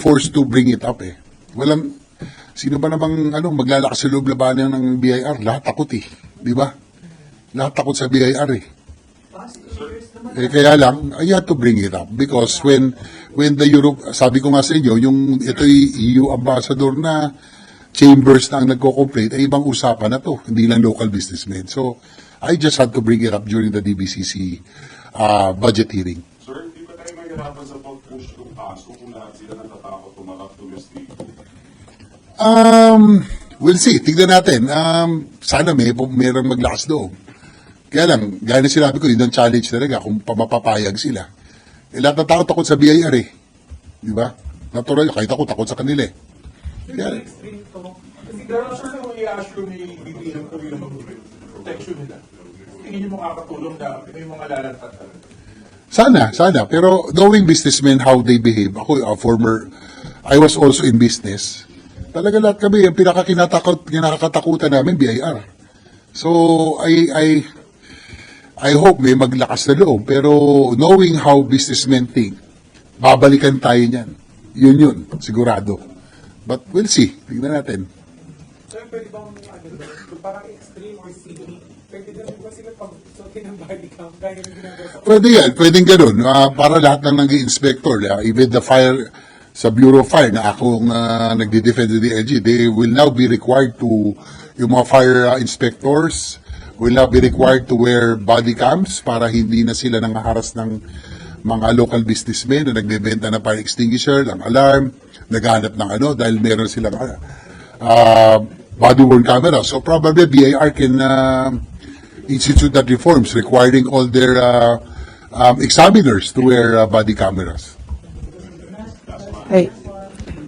forced to bring it up eh. Walang, sino ba namang ano, maglalakas sa loob labanan ng BIR? Lahat takot eh. Di ba? Lahat takot sa BIR eh. Eh, kaya lang, I had to bring it up because when when the Europe, sabi ko nga sa inyo, yung ito'y EU ambassador na chambers na ang nagko-complain, ay ibang usapan na to, hindi lang local businessmen. So, I just had to bring it up during the DBCC uh, budget hearing. Sir, hindi ba tayo mahirapan sa pag-push ng kaso kung lahat sila natatakot tumalak to UST? Um, we'll see. Tignan natin. Um, sana may mayroong maglakas loob. Kaya lang, gaya na sinabi ko, yun ang challenge talaga kung pamapapayag sila. Eh, lahat ng tao takot sa BIR eh. Di ba? Natural, kahit ako takot sa kanila eh. Kaya, Pero sir, kung i-assure ni BPM kung yung protection nila, tingin niyo makakatulong na may mga lalantad talaga. Sana, sana. Pero knowing businessmen how they behave, ako, a former, I was also in business. Talaga lahat kami, ang pinakakinatakot, kinakatakutan namin, BIR. So, I, I, I hope may maglakas na loob. Pero knowing how businessmen think, babalikan tayo niyan. Yun yun, sigurado. But we'll see. Tignan natin. Sir, pwede bang ano, parang extreme or silly? Pwede din ba sila pag suotin ng body cam? Gaya ng ginagawa Pwede yan, pwedeng ganun. Ah, para lahat ng nag inspector even the fire, sa Bureau of Fire na akong uh, nagdi-defend the DLG, they will now be required to, yung mga fire ah, inspectors, will now be required to wear body cams para hindi na sila nangaharas ng mga local businessmen na nagbebenta ng fire extinguisher, ng alarm, naghanap ng ano, dahil meron silang uh, body-worn camera. So probably BIR can uh, institute that reforms requiring all their uh, um, examiners to wear uh, body cameras. Hey.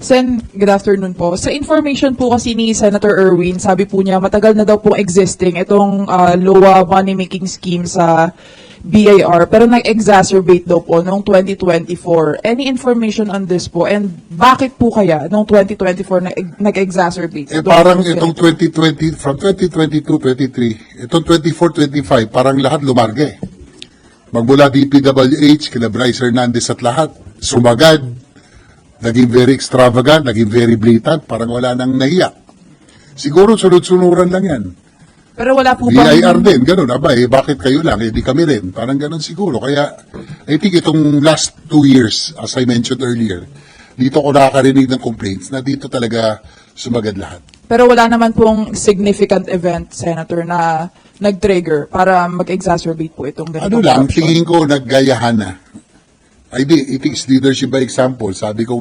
Sen, good afternoon po. Sa information po kasi ni Senator Erwin, sabi po niya matagal na daw po existing itong uh, LOA money-making scheme sa BIR pero nag-exacerbate daw po noong 2024. Any information on this po? And bakit po kaya noong 2024 nag- nag-exacerbate? Eh parang itong 2020, from 2022-23, itong 24-25, parang lahat lumarga eh. Magmula DPWH, kina Bryce Hernandez at lahat, sumagad, naging very extravagant, naging very blatant, parang wala nang nahiya. Siguro sunod-sunuran lang yan. Pero wala po BIR din, ganun. Aba, eh, bakit kayo lang? Eh, di kami rin. Parang ganun siguro. Kaya, I think itong last two years, as I mentioned earlier, dito ko nakakarinig ng complaints na dito talaga sumagad lahat. Pero wala naman pong significant event, Senator, na nag-trigger para mag-exacerbate po itong ganitong Ano lang, tingin ko naggayahan na. I think it is leadership by example. Sabi ko nga